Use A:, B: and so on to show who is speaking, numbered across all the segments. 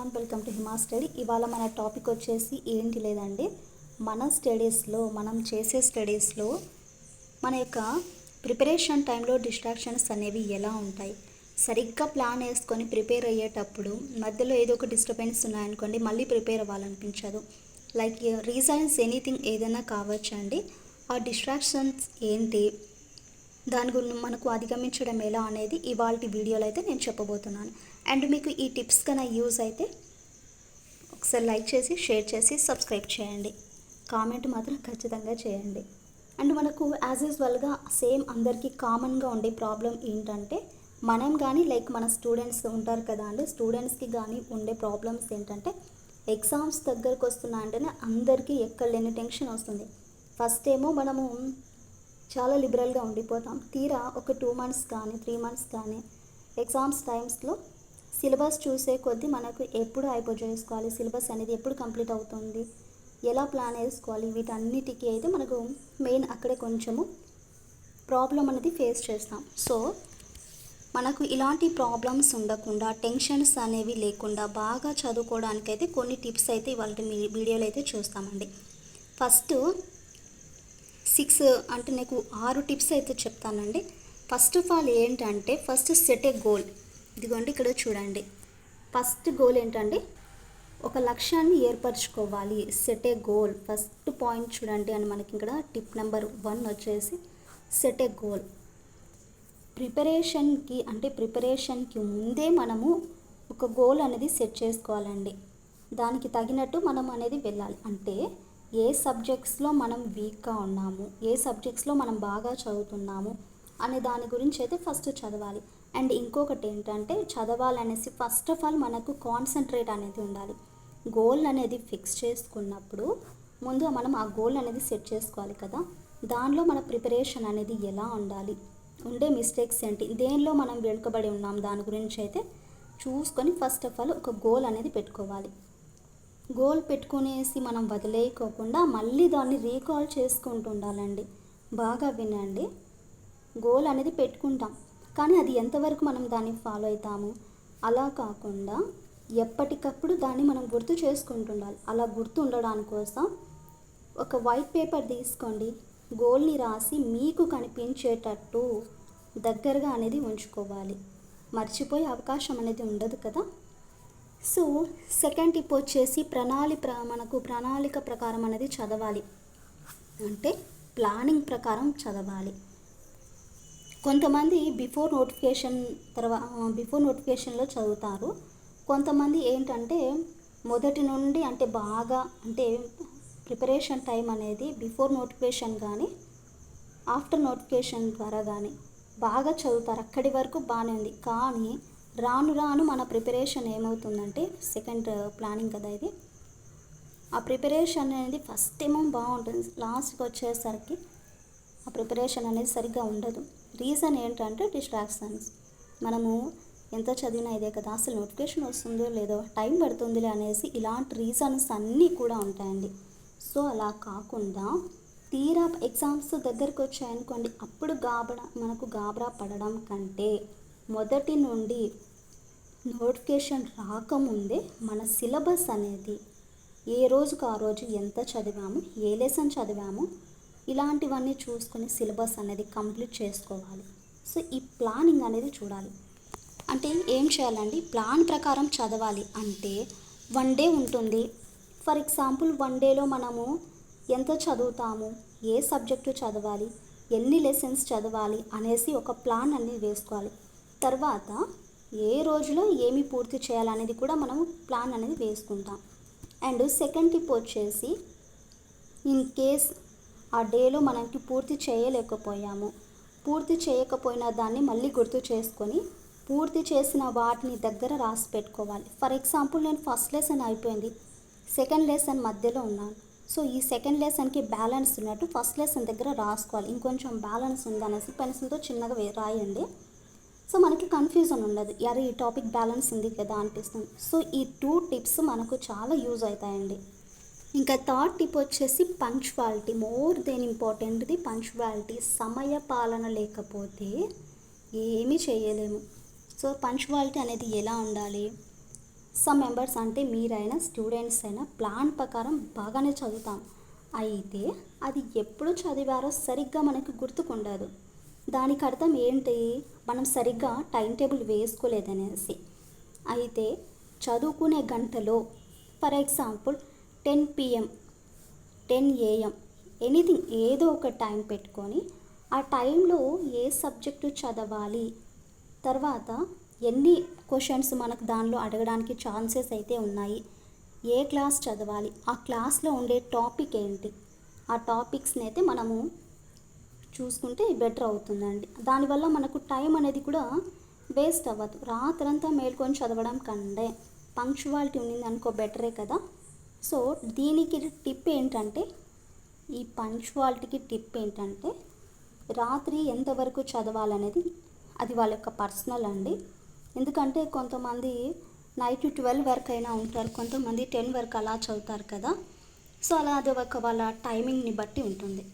A: Everyone welcome to Hima study ఇవాళ మన topic వచ్చేసి ఏంటి లేదండి? మన స్టడీస్లో మనం చేసే స్టడీస్లో మన యొక్క ప్రిపరేషన్ టైంలో డిస్ట్రాక్షన్స్ అనేవి ఎలా ఉంటాయి? సరిగ్గా ప్లాన్ వేసుకొని ప్రిపేర్ అయ్యేటప్పుడు మధ్యలో ఏదో ఒక డిస్టర్బెన్స్ ఉన్నాయనుకోండి మళ్ళీ ప్రిపేర్ అవ్వాలనిపించదు. లైక్ రీజన్స్ ఎనీథింగ్ ఏదైనా కావచ్చు అండి ఆ డిస్ట్రాక్షన్స్ ఏంటి? దాని గురించి మనకు అధిగమించడం ఎలా అనేది ఇవాళ వీడియోలో అయితే నేను చెప్పబోతున్నాను. అండ్ మీకు ఈ టిప్స్ కన్నా యూజ్ అయితే ఒకసారి లైక్ చేసి షేర్ చేసి సబ్స్క్రైబ్ చేయండి. కామెంట్ మాత్రం ఖచ్చితంగా చేయండి. అండ్ మనకు యాజ్ యూజువల్గా సేమ్ అందరికీ కామన్గా ఉండే ప్రాబ్లం ఏంటంటే మనం కానీ లైక్ మన స్టూడెంట్స్ ఉంటారు కదా అండి స్టూడెంట్స్కి కానీ ఉండే ప్రాబ్లమ్స్ ఏంటంటే ఎగ్జామ్స్ దగ్గరకు వస్తున్నాయంటేనే అందరికీ ఎక్కడ లేని టెన్షన్ వస్తుంది. ఫస్ట్ ఏమో మనము చాలా లిబరల్గా ఉండిపోతాం. తీరా ఒక టూ మంత్స్ కానీ త్రీ మంత్స్ కానీ ఎగ్జామ్స్ టైమ్స్లో సిలబస్ చూసే కొద్దీ మనకు ఎప్పుడు అయిపో చేసుకోవాలి. సిలబస్ అనేది ఎప్పుడు కంప్లీట్ అవుతుంది? ఎలా ప్లాన్ వేసుకోవాలి? వీటన్నిటికీ అయితే మనకు మెయిన్ అక్కడే కొంచెము ప్రాబ్లం అనేది ఫేస్ చేస్తాం. సో మనకు ఇలాంటి ప్రాబ్లమ్స్ ఉండకుండా టెన్షన్స్ అనేవి లేకుండా బాగా చదువుకోవడానికైతే కొన్ని టిప్స్ అయితే ఇవాళ మీ వీడియోలో అయితే చూస్తామండి. ఫస్ట్ సిక్స్ అంటే నీకు ఆరు టిప్స్ అయితే చెప్తానండి. ఫస్ట్ ఆఫ్ ఆల్ ఏంటంటే ఫస్ట్ సెట్ ఏ గోల్. ఇదిగోండి ఇక్కడ చూడండి. ఫస్ట్ గోల్ ఏంటంటే ఒక లక్ష్యాన్ని ఏర్పరచుకోవాలి. Set a goal. First point చూడండి అని మనకి ఇక్కడ టిప్ నెంబర్ వన్ వచ్చేసి సెట్ ఏ గోల్. ప్రిపరేషన్కి అంటే ప్రిపరేషన్కి ముందే మనము ఒక గోల్ అనేది సెట్ చేసుకోవాలండి. దానికి తగినట్టు మనం అనేది వెళ్ళాలి. అంటే ఏ సబ్జెక్ట్స్లో మనం వీక్గా ఉన్నాము ఏ సబ్జెక్ట్స్లో మనం బాగా చదువుతున్నాము అనే దాని గురించి అయితే ఫస్ట్ చదవాలి. అండ్ ఇంకొకటి ఏంటంటే చదవాలనేసి ఫస్ట్ ఆఫ్ ఆల్ మనకు కాన్సన్ట్రేట్ అనేది ఉండాలి. గోల్ అనేది ఫిక్స్ చేసుకున్నప్పుడు ముందు మనం ఆ గోల్ అనేది సెట్ చేసుకోవాలి కదా. దానిలో మన ప్రిపరేషన్ అనేది ఎలా ఉండాలి ఉండే మిస్టేక్స్ ఏంటి దేనిలో మనం వెనుకబడి ఉన్నాం దాని గురించి అయితే చూసుకొని ఫస్ట్ ఆఫ్ ఆల్ ఒక గోల్ అనేది పెట్టుకోవాలి. గోల్ పెట్టుకునేసి మనం వదిలేయకోకుండా మళ్ళీ దాన్ని రీకాల్ చేసుకుంటూ ఉండాలండి బాగా వినండి. గోల్ అనేది పెట్టుకుంటాం. కానీ అది ఎంతవరకు మనం దాన్ని ఫాలో అవుతాము? అలా కాకుండా ఎప్పటికప్పుడు దాన్ని మనం గుర్తు చేసుకుంటుండాలి. అలా గుర్తు ఉండడానికి కోసం ఒక వైట్ పేపర్ తీసుకోండి. గోల్ని రాసి మీకు కనిపించేటట్టు దగ్గరగా అనేది ఉంచుకోవాలి. మర్చిపోయే అవకాశం అనేది ఉండదు కదా? సో సెకండ్ టిప్ వచ్చేసి ప్రణాళి ప్ర మనకు ప్రణాళిక ప్రకారం అనేది చదవాలి. అంటే ప్లానింగ్ ప్రకారం చదవాలి. కొంతమంది బిఫోర్ నోటిఫికేషన్ తర్వాత బిఫోర్ నోటిఫికేషన్లో చదువుతారు. కొంతమంది ఏంటంటే మొదటి నుండి అంటే బాగా అంటే ప్రిపరేషన్ టైం అనేది బిఫోర్ నోటిఫికేషన్ కానీ ఆఫ్టర్ నోటిఫికేషన్ ద్వారా కానీ బాగా చదువుతారు. అక్కడి వరకు బాగానే ఉంది. కానీ రాను రాను మన ప్రిపరేషన్ ఏమవుతుందంటే సెకండ్ uh, ప్లానింగ్ కదా ఇది. ఆ ప్రిపరేషన్ అనేది ఫస్ట్ ఏమో బాగుంటుంది. లాస్ట్కి వచ్చేసరికి ఆ ప్రిపరేషన్ అనేది సరిగ్గా ఉండదు. రీజన్ ఏంటంటే డిస్ట్రాక్షన్స్ మనము ఎంత చదివినా ఇదే కదా అసలు నోటిఫికేషన్ వస్తుందో లేదో టైం పడుతుందిలే అనేసి ఇలాంటి రీజన్స్ అన్నీ కూడా ఉంటాయండి. సో అలా కాకుండా తీరా ఎగ్జామ్స్ దగ్గరికి వచ్చాయనుకోండి అప్పుడు గాబరా మనకు గాబరా పడడం కంటే మొదటి నుండి నోటిఫికేషన్ రాకముందే మన సిలబస్ అనేది ఏ రోజుకు ఆ రోజు ఎంత చదివాము ఏ లెసన్ చదివాము ఇలాంటివన్నీ చూసుకొని సిలబస్ అనేది కంప్లీట్ చేసుకోవాలి. సో ఈ ప్లానింగ్ అనేది చూడాలి. అంటే ఏం చేయాలండి? ప్లాన్ ప్రకారం చదవాలి అంటే వన్ డే ఉంటుంది. ఫర్ ఎగ్జాంపుల్ వన్ డేలో మనము ఎంత చదువుతాము ఏ సబ్జెక్టు చదవాలి ఎన్ని లెసన్స్ చదవాలి అనేసి ఒక ప్లాన్ అనేది వేసుకోవాలి. తర్వాత ఏ రోజులో ఏమి పూర్తి చేయాలనేది కూడా మనం ప్లాన్ అనేది వేసుకుంటాం. అండ్ సెకండ్ టిప్ వచ్చేసి ఇన్ కేస్ ఆ డేలో మనకి పూర్తి చేయలేకపోయాము పూర్తి చేయకపోయిన దాన్ని మళ్ళీ గుర్తు చేసుకొని పూర్తి చేసిన వాటిని దగ్గర రాసి పెట్టుకోవాలి. ఫర్ ఎగ్జాంపుల్ నేను ఫస్ట్ లెసన్ అయిపోయింది సెకండ్ లెసన్ మధ్యలో ఉన్నాను. సో ఈ సెకండ్ లెసన్కి బ్యాలెన్స్ ఉన్నట్టు ఫస్ట్ లెసన్ దగ్గర రాసుకోవాలి. ఇంకొంచెం బ్యాలెన్స్ ఉందనేసి పెన్సిల్తో చిన్నగా రాయండి. సో మనకి కన్ఫ్యూజన్ ఉండదు. అరే ఈ టాపిక్ బ్యాలెన్స్ ఉంది కదా అనిపిస్తుంది. సో ఈ టూ టిప్స్ మనకు చాలా యూజ్ అవుతాయండి. ఇంకా థర్డ్ టిప్ వచ్చేసి పంక్చువాలిటీ మోర్ దెన్ ఇంపార్టెంట్ది పంక్చువాలిటీ సమయ పాలన లేకపోతే ఏమీ చేయలేము. సో పంక్చువాలిటీ అనేది ఎలా ఉండాలి? సమ్ మెంబర్స్ అంటే మీరైనా స్టూడెంట్స్ అయినా ప్లాన్ ప్రకారం బాగానే చదువుతాం. అయితే అది ఎప్పుడు చదివారో సరిగ్గా మనకు గుర్తుకుండదు. దానికి అర్థం ఏంటి? మనం సరిగ్గా టైం టేబుల్ వేసుకోలేదనేసి. అయితే చదువుకునే గంటలో for example ten PM ten AM anything ఏదో ఒక టైం పెట్టుకొని ఆ టైంలో ఏ సబ్జెక్టు చదవాలి? తర్వాత ఎన్ని క్వశ్చన్స్ మనకు దానిలో అడగడానికి ఛాన్సెస్ అయితే ఉన్నాయి? ఏ క్లాస్ చదవాలి? ఆ క్లాస్లో ఉండే టాపిక్ ఏంటి? ఆ టాపిక్స్ని అయితే మనము చూసుకుంటే బెటర్ అవుతుందండి. దానివల్ల మనకు టైం అనేది కూడా వేస్ట్ అవ్వదు. రాత్రంతా మేల్కొని చదవడం కంటే పంక్చువాలిటీ ఉన్నింది అనుకో బెటరే కదా. సో దీనికి టిప్ ఏంటంటే ఈ పంక్చువాలిటీకి టిప్ ఏంటంటే రాత్రి ఎంతవరకు చదవాలనేది అది వాళ్ళ యొక్క పర్సనల్ అండి. ఎందుకంటే కొంతమంది నైట్ ట్వెల్వ్ వరకు అయినా ఉంటారు. కొంతమంది టెన్ వరకు అలా చదువుతారు కదా. సో అలా అది ఒక వాళ్ళ టైమింగ్ని బట్టి ఉంటుంది.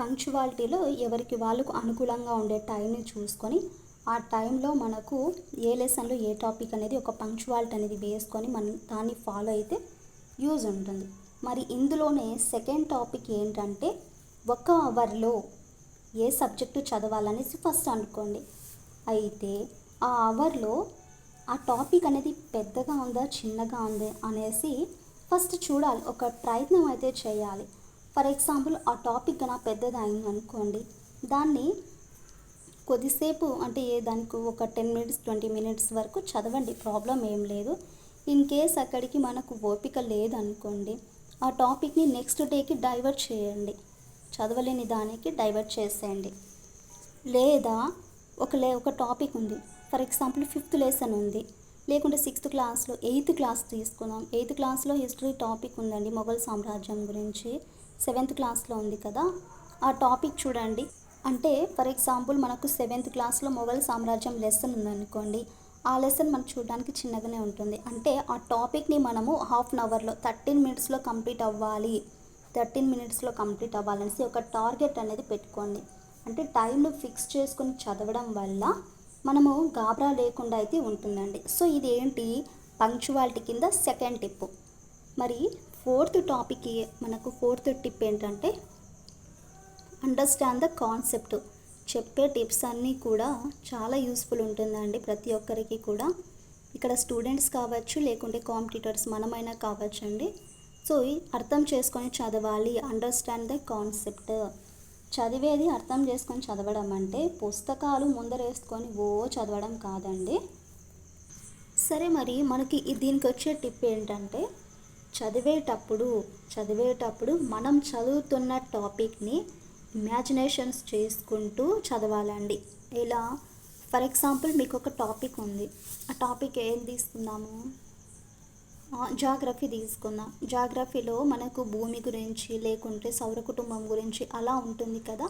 A: పంక్చువాలిటీలో ఎవరికి వాళ్ళకు అనుకూలంగా ఉండే టైంని చూసుకొని ఆ టైంలో మనకు ఏ లెసన్లో ఏ టాపిక్ అనేది ఒక పంక్చువాలిటీ అనేది వేసుకొని మనం దాన్ని ఫాలో అయితే యూజ్ ఉంటుంది. మరి ఇందులోనే సెకండ్ టాపిక్ ఏంటంటే ఒక అవర్లో ఏ సబ్జెక్టు చదవాలనేసి ఫస్ట్ అనుకోండి. అయితే ఆ అవర్లో ఆ టాపిక్ అనేది పెద్దగా ఉందా చిన్నగా ఉందా అనేసి ఫస్ట్ చూడాలి. ఒక ప్రయత్నం అయితే చేయాలి. ఫర్ ఎగ్జాంపుల్ ఆ టాపిక్ కన్నా పెద్దది అనుకోండి. దాన్ని కొద్దిసేపు అంటే ఏ దానికి ఒక టెన్ మినిట్స్ ట్వంటీ మినిట్స్ వరకు చదవండి. ప్రాబ్లం ఏం లేదు. ఇన్ కేస్ అక్కడికి మనకు ఓపిక లేదనుకోండి ఆ టాపిక్ని నెక్స్ట్ డేకి డైవర్ట్ చేయండి. చదవలేని దానికి డైవర్ట్ చేసేయండి. లేదా ఒక లే ఒక టాపిక్ ఉంది. ఫర్ ఎగ్జాంపుల్ ఫిఫ్త్ లెసన్ ఉంది. లేకుంటే సిక్స్త్ క్లాస్లో ఎయిత్ క్లాస్ తీసుకుందాం. ఎయిత్ క్లాస్లో హిస్టరీ టాపిక్ ఉందండి మొఘల్ సామ్రాజ్యం గురించి. సెవెంత్ క్లాస్లో ఉంది కదా. ఆ టాపిక్ చూడండి. అంటే ఫర్ ఎగ్జాంపుల్ మనకు సెవెంత్ క్లాస్లో మొఘల్ సామ్రాజ్యం లెసన్ ఉందనుకోండి. ఆ లెసన్ మనకు చూడడానికి చిన్నగానే ఉంటుంది. అంటే ఆ టాపిక్ని మనము హాఫ్ అన్ అవర్లో థర్టీన్ మినిట్స్లో కంప్లీట్ అవ్వాలి. థర్టీన్ మినిట్స్లో కంప్లీట్ అవ్వాలనేసి ఒక టార్గెట్ అనేది పెట్టుకోండి. అంటే టైంను ఫిక్స్ చేసుకుని చదవడం వల్ల మనము గాబరా లేకుండా అయితే ఉంటుందండి. సో ఇది ఏంటి పంక్చువాలిటీ కింద సెకండ్ టిప్పు. మరి ఫోర్త్ టాపిక్ మనకు ఫోర్త్ టిప్ ఏంటంటే అండర్స్టాండ్ ద కాన్సెప్ట్ చెప్పే టిప్స్ అన్నీ కూడా చాలా యూస్ఫుల్ ఉంటుందండి ప్రతి ఒక్కరికి కూడా. ఇక్కడ స్టూడెంట్స్ కావచ్చు లేకుంటే కాంపిటీటర్స్ మనమైనా కావచ్చు అండి. సో అర్థం చేసుకొని చదవాలి అండర్స్టాండ్ ద కాన్సెప్ట్ చదివేది అర్థం చేసుకొని చదవడం అంటే పుస్తకాలు ముందరేసుకొని ఓ చదవడం కాదండి. సరే మరి మనకి దీనికి వచ్చే టిప్ ఏంటంటే చదివేటప్పుడు చదివేటప్పుడు మనం చదువుతున్న టాపిక్ని ఇమాజినేషన్స్ చేసుకుంటూ చదవాలండి. ఇలా ఫర్ ఎగ్జాంపుల్ మీకు ఒక టాపిక్ ఉంది. ఆ టాపిక్ ఏం తీసుకుందాము? జాగ్రఫీ తీసుకుందాం. జాగ్రఫీలో మనకు భూమి గురించి లేకుంటే సౌర కుటుంబం గురించి అలా ఉంటుంది కదా.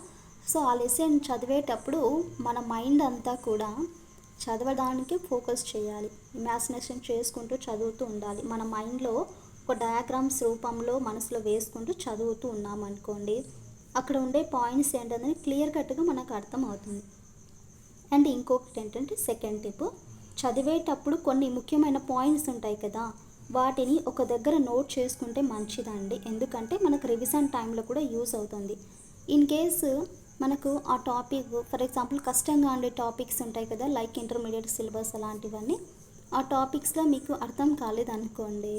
A: సో ఆ లెసన్ చదివేటప్పుడు మన మైండ్ అంతా కూడా చదవడానికి ఫోకస్ చేయాలి. ఇమాజినేషన్ చేసుకుంటూ చదువుతూ ఉండాలి. మన మైండ్లో ఒక డయాగ్రామ్స్ రూపంలో మనసులో వేసుకుంటూ చదువుతూ ఉన్నామనుకోండి అక్కడ ఉండే పాయింట్స్ ఏంటనేది క్లియర్ కట్గా మనకు అర్థం అవుతుంది అండ్ ఇంకొకటి ఏంటంటే సెకండ్ టిప్ చదివేటప్పుడు కొన్ని ముఖ్యమైన పాయింట్స్ ఉంటాయి కదా వాటిని ఒక దగ్గర నోట్ చేసుకుంటే మంచిదండి. ఎందుకంటే మనకు రివిజన్ టైంలో కూడా యూస్ అవుతుంది. ఇన్ కేసు మనకు ఆ టాపిక్ ఫర్ ఎగ్జాంపుల్ కష్టంగా ఉండే టాపిక్స్ ఉంటాయి కదా లైక్ ఇంటర్మీడియట్ సిలబస్ అలాంటివన్నీ ఆ టాపిక్స్లో మీకు అర్థం కాలేదనుకోండి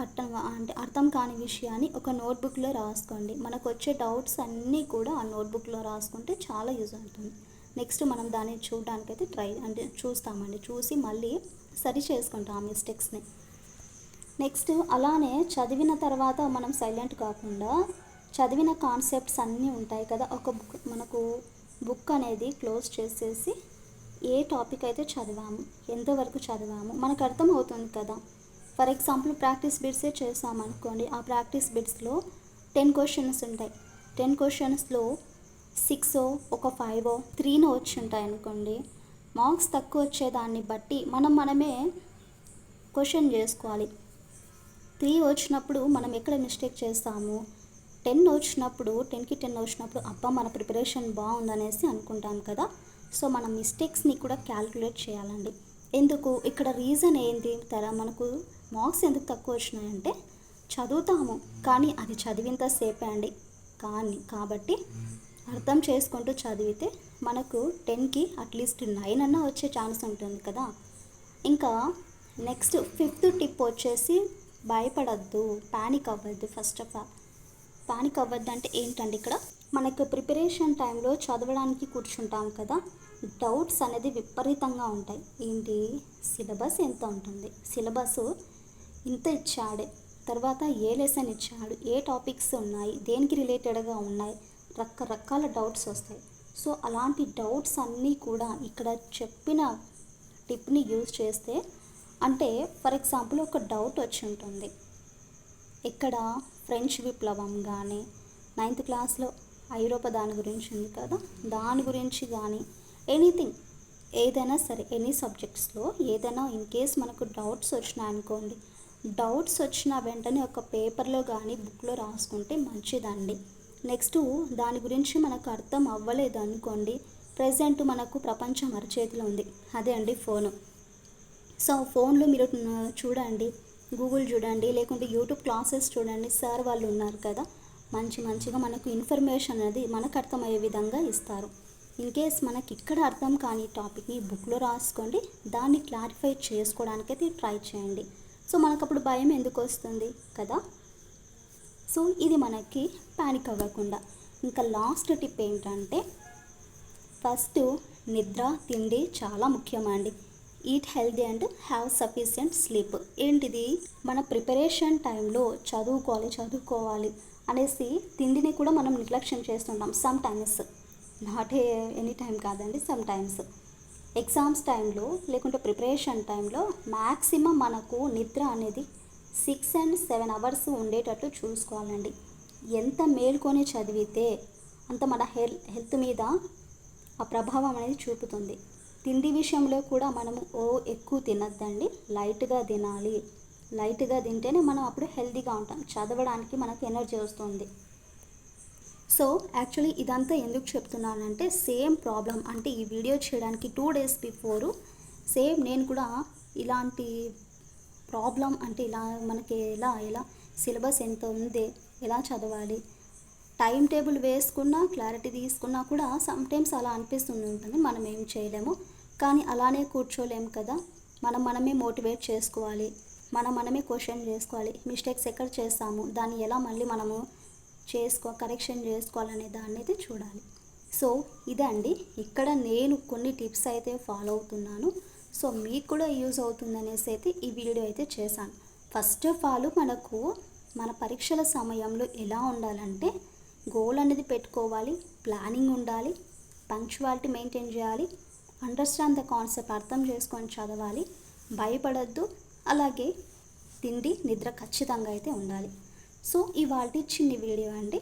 A: అర్థం అంటే అర్థం కాని విషయాన్ని ఒక నోట్బుక్లో రాసుకోండి. మనకు వచ్చే డౌట్స్ అన్నీ కూడా ఆ నోట్బుక్లో రాసుకుంటే చాలా యూజ్ అవుతుంది. నెక్స్ట్ మనం దాన్ని చూడడానికైతే ట్రై అంటే చూస్తామండి. చూసి మళ్ళీ సరి చేసుకుంటాం ఆ మిస్టేక్స్ని. నెక్స్ట్ అలానే చదివిన తర్వాత మనం సైలెంట్ కాకుండా చదివిన కాన్సెప్ట్స్ అన్నీ ఉంటాయి కదా ఒక బుక్ మనకు బుక్ అనేది క్లోజ్ చేసేసి ఏ టాపిక్ అయితే చదివాము ఎంతవరకు చదివాము మనకు అర్థం అవుతుంది కదా. ఫర్ ఎగ్జాంపుల్ ప్రాక్టీస్ బిట్సే చేసామనుకోండి ఆ ప్రాక్టీస్ బిట్స్లో టెన్ క్వశ్చన్స్ ఉంటాయి. టెన్ క్వశ్చన్స్లో సిక్స్ ఒక ఫైవ్ త్రీనో వచ్చి ఉంటాయి అనుకోండి. మార్క్స్ తక్కువ వచ్చేదాన్ని బట్టి మనం మనమే క్వశ్చన్ చేసుకోవాలి. త్రీ వచ్చినప్పుడు మనం ఎక్కడ మిస్టేక్ చేస్తాము? టెన్ వచ్చినప్పుడు టెన్కి టెన్ వచ్చినప్పుడు అబ్బా మన ప్రిపరేషన్ బాగుందనేసి అనుకుంటాం కదా. సో మన మిస్టేక్స్ని కూడా క్యాల్కులేట్ చేయాలండి. ఎందుకు? ఇక్కడ రీజన్ ఏంటి? తర మనకు మార్క్స్ ఎందుకు తక్కువ వచ్చినాయంటే చదువుతాము కానీ అది చదివింతసేపే అండి. కానీ కాబట్టి అర్థం చేసుకుంటూ చదివితే మనకు టెన్కి అట్లీస్ట్ నైన్ అన్నా వచ్చే ఛాన్స్ ఉంటుంది కదా. ఇంకా నెక్స్ట్ ఫిఫ్త్ టిప్ వచ్చేసి భయపడద్దు ప్యానిక్ అవ్వద్దు ఫస్ట్ ఆఫ్ ఆల్. ప్యానిక్ అవ్వద్దు అంటే ఏంటండి ఇక్కడ? మనకు ప్రిపరేషన్ టైంలో చదవడానికి కూర్చుంటాం కదా డౌట్స్ అనేది విపరీతంగా ఉంటాయి. ఏంటి? సిలబస్ ఎంత ఉంటుంది? సిలబస్ ఇంత ఇచ్చాడే. తర్వాత ఏ లెసన్ ఇచ్చాడు? ఏ టాపిక్స్ ఉన్నాయి? దేనికి రిలేటెడ్గా ఉన్నాయి? రకరకాల డౌట్స్ వస్తాయి. సో అలాంటి డౌట్స్ అన్నీ కూడా ఇక్కడ చెప్పిన టిప్ని యూజ్ చేస్తే అంటే ఫర్ ఎగ్జాంపుల్ ఒక డౌట్ వచ్చి ఉంటుంది. ఇక్కడ ఫ్రెంచ్ విప్లవం కానీ నైన్త్ క్లాస్లో ఐరోపా దాని గురించి ఉంది కదా? దాని గురించి కానీ ఎనీథింగ్ ఏదైనా సరే ఎనీ సబ్జెక్ట్స్లో ఏదైనా ఇన్ కేస్ మనకు డౌట్స్ వచ్చినాయనుకోండి డౌట్స్ వచ్చిన వెంటనే ఒక పేపర్లో కానీ బుక్లో రాసుకుంటే మంచిదండి. నెక్స్ట్ దాని గురించి మనకు అర్థం అవ్వలేదు అనుకోండి ప్రజెంట్ మనకు ప్రపంచం అరచేతిలో ఉంది. అదే అండి ఫోను. సో ఫోన్లో మీరు చూడండి గూగుల్ చూడండి లేకుంటే యూట్యూబ్ క్లాసెస్ చూడండి సార్ వాళ్ళు ఉన్నారు కదా మంచి మంచిగా మనకు ఇన్ఫర్మేషన్ అనేది మనకు అర్థమయ్యే విధంగా ఇస్తారు. ఇన్ కేస్ మనకి ఇక్కడ అర్థం కాని టాపిక్ని బుక్లో రాసుకోండి దాన్ని క్లారిఫై చేసుకోవడానికైతే ట్రై చేయండి. సో మనకు అప్పుడు భయం ఎందుకు వస్తుంది కదా? సో ఇది మనకి ప్యానిక్ అవ్వకుండా. ఇంకా లాస్ట్ టిప్ ఏంటంటే ఫస్ట్ నిద్ర తిండి చాలా ముఖ్యమండి. Eat healthy and have sufficient sleep ఏంటిది? మన ప్రిపరేషన్ టైంలో చదువుకోవాలి చదువుకోవాలి అనేసి తిండిని కూడా మనం నిర్లక్ష్యం చేస్తుంటాం sometimes not a any time కాదండి సమ్ టైమ్స్ ఎగ్జామ్స్ టైంలో లేకుంటే ప్రిపరేషన్ టైంలో మ్యాక్సిమం మనకు నిద్ర అనేది సిక్స్ అండ్ సెవెన్ అవర్స్ ఉండేటట్టు చూసుకోవాలండి. ఎంత మేల్కొని చదివితే అంత మన హెల్ హెల్త్ మీద ఆ ప్రభావం అనేది చూపుతుంది. తిండి విషయంలో కూడా మనము ఓ ఎక్కువ తినద్దండి. లైట్గా తినాలి. లైట్గా తింటేనే మనం అప్పుడు హెల్తీగా ఉంటాం. చదవడానికి మనకు ఎనర్జీ వస్తుంది. సో యాక్చువల్లీ ఇదంతా ఎందుకు చెప్తున్నానంటే సేమ్ ప్రాబ్లం అంటే ఈ వీడియో చేయడానికి టూ డేస్ బిఫోరు సేమ్ నేను కూడా ఇలాంటి ప్రాబ్లం అంటే ఇలా మనకి ఎలా ఎలా సిలబస్ ఎంత ఉంది ఎలా చదవాలి టైం టేబుల్ వేసుకున్నా క్లారిటీ తీసుకున్నా కూడా సమ్టైమ్స్ అలా అనిపిస్తుంది ఉంటుంది. మనం ఏం చేయలేము. కానీ అలానే కూర్చోలేము కదా. మనం మనమే మోటివేట్ చేసుకోవాలి. మనం మనమే క్వశ్చన్ చేసుకోవాలి. మిస్టేక్స్ ఎక్కడ చేస్తాము? దాన్ని ఎలా మళ్ళీ మనము చేసుకో కరెక్షన్ చేసుకోవాలనే దాన్ని అయితే చూడాలి. సో ఇదే అండి ఇక్కడ నేను కొన్ని టిప్స్ అయితే ఫాలో అవుతున్నాను. సో మీకు కూడా యూజ్ అవుతుందనేసి అయితే ఈ వీడియో అయితే చేశాను. ఫస్ట్ ఆఫ్ ఆల్ మనకు మన పరీక్షల సమయంలో ఎలా ఉండాలంటే గోల్ అనేది పెట్టుకోవాలి ప్లానింగ్ ఉండాలి పంక్చువాలిటీ మెయింటైన్ చేయాలి అండర్స్టాండ్ ద కాన్సెప్ట్ అర్థం చేసుకొని చదవాలి భయపడద్దు అలాగే తిండి నిద్ర ఖచ్చితంగా అయితే ఉండాలి. సో ఇవాళ చిన్ని వీడియో అండి.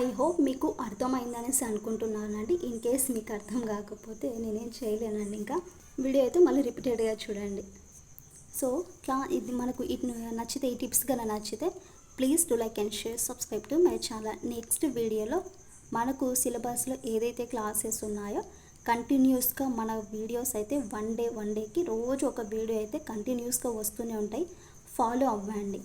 A: ఐ హోప్ మీకు అర్థమైందనేసి అనుకుంటున్నానండి. ఇన్ కేస్ మీకు అర్థం కాకపోతే నేనేం చేయలేనండి ఇంకా. వీడియో అయితే మళ్ళీ రిపీటెడ్గా చూడండి. సో క్లా ఇది మనకు ఇది నచ్చితే ఈ టిప్స్ కన్నా నచ్చితే please to like and share subscribe to my channel. Next వీడియోలో మనకు సిలబస్లో ఏదైతే క్లాసెస్ ఉన్నాయో కంటిన్యూస్గా మన వీడియోస్ అయితే వన్ డే వన్ డేకి రోజు ఒక వీడియో అయితే కంటిన్యూస్గా వస్తూనే ఉంటాయి. ఫాలో అవ్వండి.